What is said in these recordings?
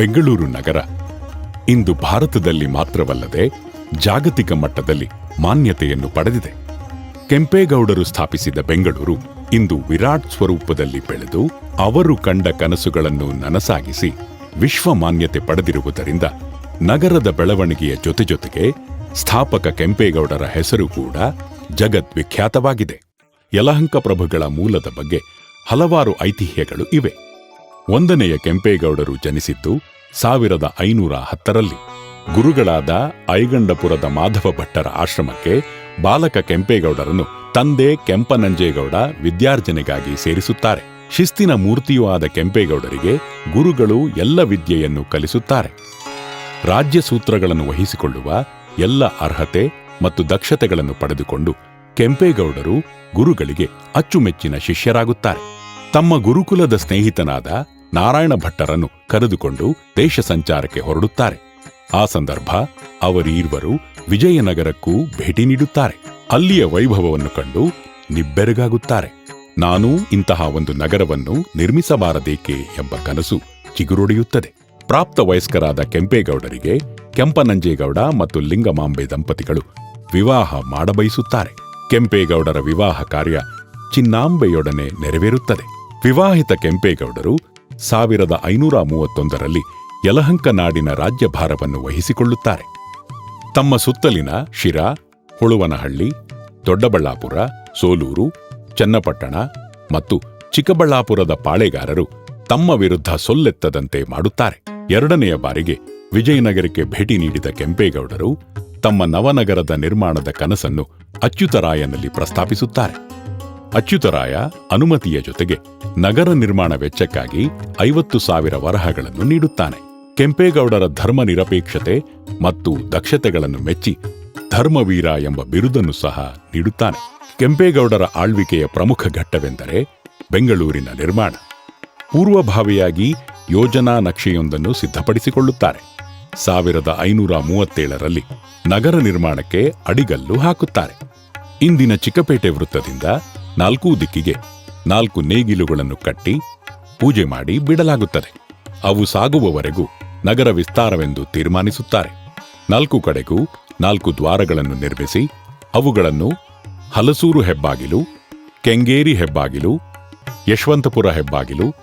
ಬೆಂಗಳೂರು ನಗರ. ಇಂದು ಭಾರತದಲ್ಲಿ ಮಾತ್ರವಲ್ಲದೆ ಜಾಗತಿಕ ಮಟ್ಟದಲ್ಲಿ ಮಾನ್ಯತೆಯನ್ನು ಪಡೆದಿದೆ. ಕೆಂಪೇಗೌಡರು ಸ್ಥಾಪಿಸಿದ ಬೆಂಗಳೂರು ಇಂದು ವಿರಾಟ್ ಸ್ವರೂಪದಲ್ಲಿ ಬೆಳೆದು ಅವರು ಕಂಡ ಕನಸುಗಳನ್ನು ನನಸಾಗಿಸಿ ವಿಶ್ವ ಮಾನ್ಯತೆ ಪಡೆದಿರುವುದರಿಂದ ನಗರದ ಬೆಳವಣಿಗೆಯ ಜೊತೆ ಜೊತೆಗೆ ಸ್ಥಾಪಕ ಕೆಂಪೇಗೌಡರ ಹೆಸರು ಕೂಡ ಜಗದ್ವಿಖ್ಯಾತವಾಗಿದೆ. ಯಲಹಂಕ ಪ್ರಭುಗಳ ಮೂಲದ ಬಗ್ಗೆ ಹಲವಾರು ಐತಿಹ್ಯಗಳು ಇವೆ. ಒಂದನೆಯ ಕೆಂಪೇಗೌಡರು ಜನಿಸಿದ್ದು ಸಾವಿರದ ಐನೂರ ಹತ್ತರಲ್ಲಿ. ಗುರುಗಳಾದ ಐಗಂಡಪುರದ ಮಾಧವ ಭಟ್ಟರ ಆಶ್ರಮಕ್ಕೆ ಬಾಲಕ ಕೆಂಪೇಗೌಡರನ್ನು ತಂದೆ ಕೆಂಪನಂಜೇಗೌಡ ವಿದ್ಯಾರ್ಜನೆಗಾಗಿ ಸೇರಿಸುತ್ತಾರೆ. ಶಿಸ್ತಿನ ಮೂರ್ತಿಯೂ ಆದ ಕೆಂಪೇಗೌಡರಿಗೆ ಗುರುಗಳು ಎಲ್ಲ ವಿದ್ಯೆಯನ್ನು ಕಲಿಸುತ್ತಾರೆ. ರಾಜ್ಯ ಸೂತ್ರಗಳನ್ನು ವಹಿಸಿಕೊಳ್ಳುವ ಎಲ್ಲ ಅರ್ಹತೆ ಮತ್ತು ದಕ್ಷತೆಗಳನ್ನು ಪಡೆದುಕೊಂಡು ಕೆಂಪೇಗೌಡರು ಗುರುಗಳಿಗೆ ಅಚ್ಚುಮೆಚ್ಚಿನ ಶಿಷ್ಯರಾಗುತ್ತಾರೆ. ತಮ್ಮ ಗುರುಕುಲದ ಸ್ನೇಹಿತನಾದ ನಾರಾಯಣ ಭಟ್ಟರನ್ನು ಕರೆದುಕೊಂಡು ದೇಶ ಸಂಚಾರಕ್ಕೆ ಹೊರಡುತ್ತಾರೆ. ಆ ಸಂದರ್ಭ ಅವರೀರ್ವರು ವಿಜಯನಗರಕ್ಕೂ ಭೇಟಿ ನೀಡುತ್ತಾರೆ. ಅಲ್ಲಿಯ ವೈಭವವನ್ನು ಕಂಡು ನಿಬ್ಬೆರಗಾಗುತ್ತಾರೆ. ನಾನೂ ಇಂತಹ ಒಂದು ನಗರವನ್ನು ನಿರ್ಮಿಸಬಾರದೇಕೆ ಎಂಬ ಕನಸು ಚಿಗುರೊಡೆಯುತ್ತದೆ. ಪ್ರಾಪ್ತ ವಯಸ್ಕರಾದ ಕೆಂಪೇಗೌಡರಿಗೆ ಕೆಂಪನಂಜೇಗೌಡ ಮತ್ತು ಲಿಂಗಮಾಂಬೆ ದಂಪತಿಗಳು ವಿವಾಹ ಮಾಡಬಯಸುತ್ತಾರೆ. ಕೆಂಪೇಗೌಡರ ವಿವಾಹ ಕಾರ್ಯ ಚಿನ್ನಾಂಬೆಯೊಡನೆ ನೆರವೇರುತ್ತದೆ. ವಿವಾಹಿತ ಕೆಂಪೇಗೌಡರು ಸಾವಿರದ ಐನೂರ ಮೂವತ್ತೊಂದರಲ್ಲಿ ಯಲಹಂಕ ನಾಡಿನ ರಾಜ್ಯಭಾರವನ್ನು ವಹಿಸಿಕೊಳ್ಳುತ್ತಾರೆ. ತಮ್ಮ ಸುತ್ತಲಿನ ಶಿರಾ, ಹುಳುವನಹಳ್ಳಿ, ದೊಡ್ಡಬಳ್ಳಾಪುರ, ಸೋಲೂರು, ಚನ್ನಪಟ್ಟಣ ಮತ್ತು ಚಿಕ್ಕಬಳ್ಳಾಪುರದ ಪಾಳೆಗಾರರು ತಮ್ಮ ವಿರುದ್ಧ ಸೊಲ್ಲೆತ್ತದಂತೆ ಮಾಡುತ್ತಾರೆ. ಎರಡನೆಯ ಬಾರಿಗೆ ವಿಜಯನಗರಕ್ಕೆ ಭೇಟಿ ನೀಡಿದ ಕೆಂಪೇಗೌಡರು ತಮ್ಮ ನವನಗರದ ನಿರ್ಮಾಣದ ಕನಸನ್ನು ಅಚ್ಯುತರಾಯನಲ್ಲಿ ಪ್ರಸ್ತಾಪಿಸುತ್ತಾರೆ. ಅಚ್ಯುತರಾಯ ಅನುಮತಿಯ ಜೊತೆಗೆ ನಗರ ನಿರ್ಮಾಣ ವೆಚ್ಚಕ್ಕಾಗಿ ಐವತ್ತು ಸಾವಿರ ವರಹಗಳನ್ನು ನೀಡುತ್ತಾನೆ. ಕೆಂಪೇಗೌಡರ ಧರ್ಮ ನಿರಪೇಕ್ಷತೆ ಮತ್ತು ದಕ್ಷತೆಗಳನ್ನು ಮೆಚ್ಚಿ ಧರ್ಮವೀರ ಎಂಬ ಬಿರುದನ್ನು ಸಹ ನೀಡುತ್ತಾನೆ. ಕೆಂಪೇಗೌಡರ ಆಳ್ವಿಕೆಯ ಪ್ರಮುಖ ಘಟ್ಟವೆಂದರೆ ಬೆಂಗಳೂರಿನ ನಿರ್ಮಾಣ. ಪೂರ್ವಭಾವಿಯಾಗಿ ಯೋಜನಾ ನಕ್ಷೆಯೊಂದನ್ನು ಸಿದ್ಧಪಡಿಸಿಕೊಳ್ಳುತ್ತಾರೆ. ಸಾವಿರದ ಐನೂರ ಮೂವತ್ತೇಳರಲ್ಲಿ ನಗರ ನಿರ್ಮಾಣಕ್ಕೆ ಅಡಿಗಲ್ಲು ಹಾಕುತ್ತಾರೆ. ಇಂದಿನ ಚಿಕ್ಕಪೇಟೆ ವೃತ್ತದಿಂದ ನಾಲ್ಕೂ ದಿಕ್ಕಿಗೆ ನಾಲ್ಕು ನೇಗಿಲುಗಳನ್ನು ಕಟ್ಟಿ ಪೂಜೆ ಮಾಡಿ ಬಿಡಲಾಗುತ್ತದೆ. ಅವು ಸಾಗುವವರೆಗೂ ನಗರ ವಿಸ್ತಾರವೆಂದು ತೀರ್ಮಾನಿಸುತ್ತಾರೆ. ನಾಲ್ಕು ಕಡೆಗೂ ನಾಲ್ಕು ದ್ವಾರಗಳನ್ನು ನಿರ್ಮಿಸಿ ಅವುಗಳನ್ನು ಹಲಸೂರು ಹೆಬ್ಬಾಗಿಲು, ಕೆಂಗೇರಿ ಹೆಬ್ಬಾಗಿಲು, ಯಶವಂತಪುರ ಹೆಬ್ಬಾಗಿಲು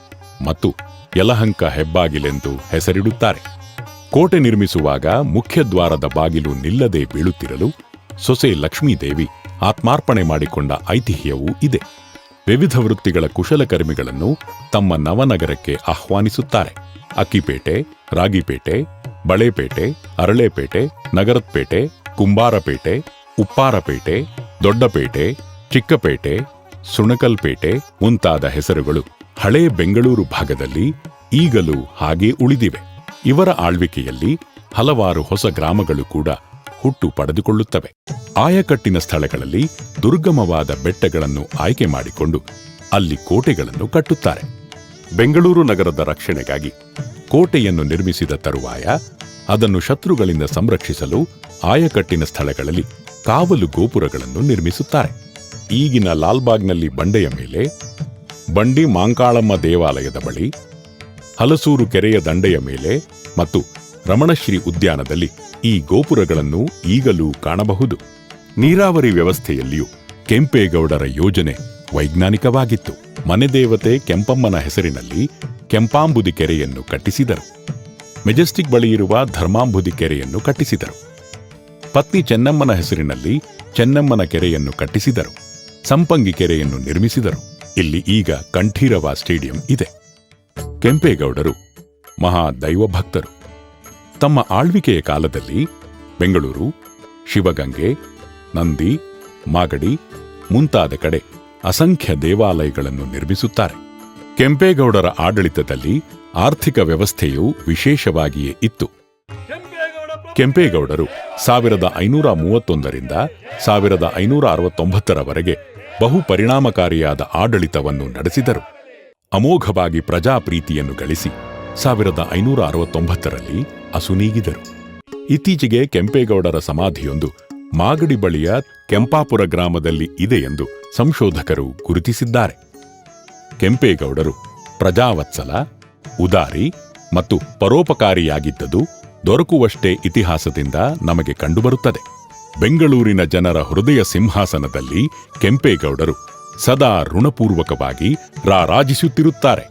ಮತ್ತು ಯಲಹಂಕ ಹೆಬ್ಬಾಗಿಲೆಂದು ಹೆಸರಿಡುತ್ತಾರೆ. ಕೋಟೆ ನಿರ್ಮಿಸುವಾಗ ಮುಖ್ಯ ದ್ವಾರದ ಬಾಗಿಲು ನಿಲ್ಲದೆ ಬೀಳುತ್ತಿರಲು ಸೊಸೆ ಲಕ್ಷ್ಮೀದೇವಿ ಆತ್ಮಾರ್ಪಣೆ ಮಾಡಿಕೊಂಡ ಐತಿಹ್ಯವೂ ಇದೆ. ವಿವಿಧ ವೃತ್ತಿಗಳ ಕುಶಲಕರ್ಮಿಗಳನ್ನು ತಮ್ಮ ನವನಗರಕ್ಕೆ ಆಹ್ವಾನಿಸುತ್ತಾರೆ. ಅಕ್ಕಿಪೇಟೆ, ರಾಗಿಪೇಟೆ, ಬಳೆಪೇಟೆ, ಅರಳೆಪೇಟೆ, ನಗರತ್ಪೇಟೆ, ಕುಂಬಾರಪೇಟೆ, ಉಪ್ಪಾರಪೇಟೆ, ದೊಡ್ಡಪೇಟೆ, ಚಿಕ್ಕಪೇಟೆ, ಸುಣಕಲ್ಪೇಟೆ ಮುಂತಾದ ಹೆಸರುಗಳು ಹಳೇ ಬೆಂಗಳೂರು ಭಾಗದಲ್ಲಿ ಈಗಲೂ ಹಾಗೇ ಉಳಿದಿವೆ. ಇವರ ಆಳ್ವಿಕೆಯಲ್ಲಿ ಹಲವಾರು ಹೊಸ ಗ್ರಾಮಗಳು ಕೂಡ ಹುಟ್ಟು ಪಡೆದುಕೊಳ್ಳುತ್ತವೆ. ಆಯಕಟ್ಟಿನ ಸ್ಥಳಗಳಲ್ಲಿ ದುರ್ಗಮವಾದ ಬೆಟ್ಟಗಳನ್ನು ಆಯ್ಕೆ ಮಾಡಿಕೊಂಡು ಅಲ್ಲಿ ಕೋಟೆಗಳನ್ನು ಕಟ್ಟುತ್ತಾರೆ. ಬೆಂಗಳೂರು ನಗರದ ರಕ್ಷಣೆಗಾಗಿ ಕೋಟೆಯನ್ನು ನಿರ್ಮಿಸಿದ ತರುವಾಯ ಅದನ್ನು ಶತ್ರುಗಳಿಂದ ಸಂರಕ್ಷಿಸಲು ಆಯಕಟ್ಟಿನ ಸ್ಥಳಗಳಲ್ಲಿ ಕಾವಲು ಗೋಪುರಗಳನ್ನು ನಿರ್ಮಿಸುತ್ತಾರೆ. ಈಗಿನ ಲಾಲ್ಬಾಗ್ನಲ್ಲಿ ಬಂಡೆಯ ಮೇಲೆ ಬಂಡಿ ಮಾಂಕಾಳಮ್ಮ ದೇವಾಲಯದ ಬಳಿ, ಹಲಸೂರು ಕೆರೆಯ ದಂಡೆಯ ಮೇಲೆ ಮತ್ತು ರಮಣಶ್ರೀ ಉದ್ಯಾನದಲ್ಲಿ ಈ ಗೋಪುರಗಳನ್ನು ಈಗಲೂ ಕಾಣಬಹುದು. ನೀರಾವರಿ ವ್ಯವಸ್ಥೆಯಲ್ಲಿಯೂ ಕೆಂಪೇಗೌಡರ ಯೋಜನೆ ವೈಜ್ಞಾನಿಕವಾಗಿತ್ತು. ಮನೆದೇವತೆ ಕೆಂಪಮ್ಮನ ಹೆಸರಿನಲ್ಲಿ ಕೆಂಪಾಂಬುದಿ ಕೆರೆಯನ್ನು ಕಟ್ಟಿಸಿದರು. ಮೆಜೆಸ್ಟಿಕ್ ಬಳಿಯಿರುವ ಧರ್ಮಾಂಬುದಿ ಕೆರೆಯನ್ನು ಕಟ್ಟಿಸಿದರು. ಪತ್ನಿ ಚೆನ್ನಮ್ಮನ ಹೆಸರಿನಲ್ಲಿ ಚೆನ್ನಮ್ಮನ ಕೆರೆಯನ್ನು ಕಟ್ಟಿಸಿದರು. ಸಂಪಂಗಿ ಕೆರೆಯನ್ನು ನಿರ್ಮಿಸಿದರು. ಇಲ್ಲಿ ಈಗ ಕಂಠೀರವ ಸ್ಟೇಡಿಯಂ ಇದೆ. ಕೆಂಪೇಗೌಡರು ಮಹಾ ದೈವಭಕ್ತರು. ತಮ್ಮ ಆಳ್ವಿಕೆಯ ಕಾಲದಲ್ಲಿ ಬೆಂಗಳೂರು, ಶಿವಗಂಗೆ, ನಂದಿ, ಮಾಗಡಿ ಮುಂತಾದ ಕಡೆ ಅಸಂಖ್ಯ ದೇವಾಲಯಗಳನ್ನು ನಿರ್ಮಿಸುತ್ತಾರೆ. ಕೆಂಪೇಗೌಡರ ಆಡಳಿತದಲ್ಲಿ ಆರ್ಥಿಕ ವ್ಯವಸ್ಥೆಯು ವಿಶೇಷವಾಗಿಯೇ ಇತ್ತು. ಕೆಂಪೇಗೌಡರು ಸಾವಿರದ ಐನೂರ ಮೂವತ್ತೊಂದರಿಂದ ಸಾವಿರದ ಐನೂರ ಅರವತ್ತೊಂಬತ್ತರವರೆಗೆ ಬಹು ಪರಿಣಾಮಕಾರಿಯಾದ ಆಡಳಿತವನ್ನು ನಡೆಸಿದರು. ಅಮೋಘವಾಗಿ ಪ್ರಜಾಪ್ರೀತಿಯನ್ನು ಗಳಿಸಿ ಸಾವಿರದ ಐನೂರ ಅರವತ್ತೊಂಬತ್ತರಲ್ಲಿ ಅಸುನೀಗಿದರು ಇತ್ತೀಚೆಗೆ ಕೆಂಪೇಗೌಡರ ಸಮಾಧಿಯೊಂದು ಮಾಗಡಿ ಬಳಿಯ ಕೆಂಪಾಪುರ ಗ್ರಾಮದಲ್ಲಿ ಇದೆ ಎಂದು ಸಂಶೋಧಕರು ಗುರುತಿಸಿದ್ದಾರೆ. ಕೆಂಪೇಗೌಡರು ಪ್ರಜಾವತ್ಸಲ, ಉದಾರಿ ಮತ್ತು ಪರೋಪಕಾರಿಯಾಗಿದ್ದದು ದೊರಕುವಷ್ಟೇ ಇತಿಹಾಸದಿಂದ ನಮಗೆ ಕಂಡುಬರುತ್ತದೆ. ಬೆಂಗಳೂರಿನ ಜನರ ಹೃದಯ ಸಿಂಹಾಸನದಲ್ಲಿ ಕೆಂಪೇಗೌಡರು ಸದಾ ಋಣಪೂರ್ವಕವಾಗಿ ರಾರಾಜಿಸುತ್ತಿರುತ್ತಾರೆ.